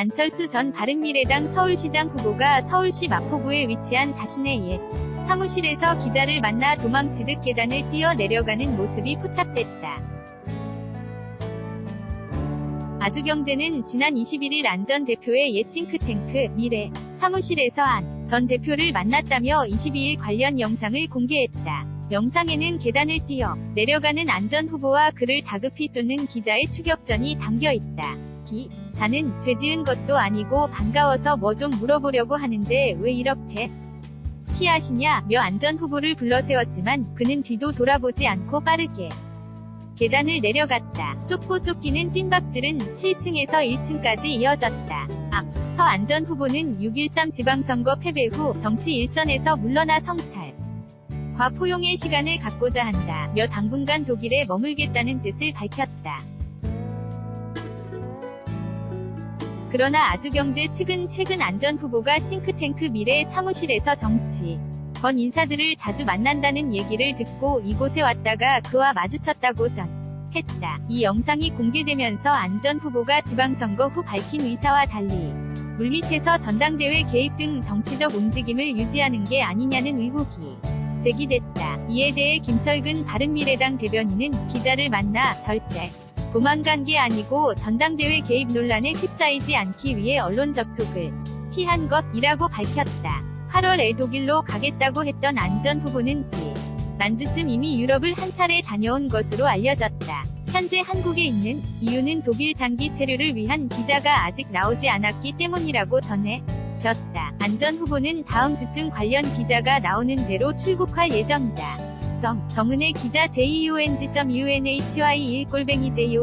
안철수 전 바른미래당 서울시장 후보가 서울시 마포구에 위치한 자신의 옛 사무실에서 기자를 만나 도망치듯 계단을 뛰어 내려가는 모습이 포착됐다. 아주경제는 지난 21일 안 전 대표의 옛 싱크탱크 미래 사무실에서 안 전 대표를 만났다며 22일 관련 영상을 공개했다. 영상에는 계단을 뛰어 내려가는 안전 후보와 그를 다급히 쫓는 기자의 추격전이 담겨 있다. 기자는 죄 지은 것도 아니고 반가워서 뭐 좀 물어보려고 하는데 왜 이렇게 피하시냐며 안전 후보를 불러 세웠지만 그는 뒤도 돌아보지 않고 빠르게 계단을 내려갔다. 쫓고 쫓기는 뜀박질은 7층에서 1층까지 이어졌다. 앞서 안전 후보는 6.13 지방선거 패배 후 정치 일선에서 물러나 성찰. 과 포용의 시간을 갖고자 한다. 며 당분간 독일에 머물겠다는 뜻을 밝혔다. 그러나 아주경제 측은 최근 안전 후보가 싱크탱크 미래 사무실에서 정치 건 인사들을 자주 만난다는 얘기를 듣고 이곳에 왔다가 그와 마주쳤다고 전했다. 이 영상이 공개되면서 안전 후보가 지방선거 후 밝힌 의사와 달리 물밑에서 전당대회 개입 등 정치적 움직임을 유지하는 게 아니냐는 의혹이 제기됐다. 이에 대해 김철근 바른미래당 대변인은 기자를 만나 절대 도망간 게 아니고 전당대회 개입 논란에 휩싸이지 않기 위해 언론 접촉을 피한 것이라고 밝혔다. 8월에 독일로 가겠다고 했던 안 전 후보는 지 난주쯤 이미 유럽을 한 차례 다녀온 것으로 알려졌다. 현재 한국에 있는 이유는 독일 장기 체류를 위한 비자가 아직 나오지 않았기 때문이라고 전해졌다. 안전 후보는 다음 주쯤 관련 비자가 나오는 대로 출국할 예정이다. 정, 정은혜 기자 j u n g u n h y 1 골뱅이 j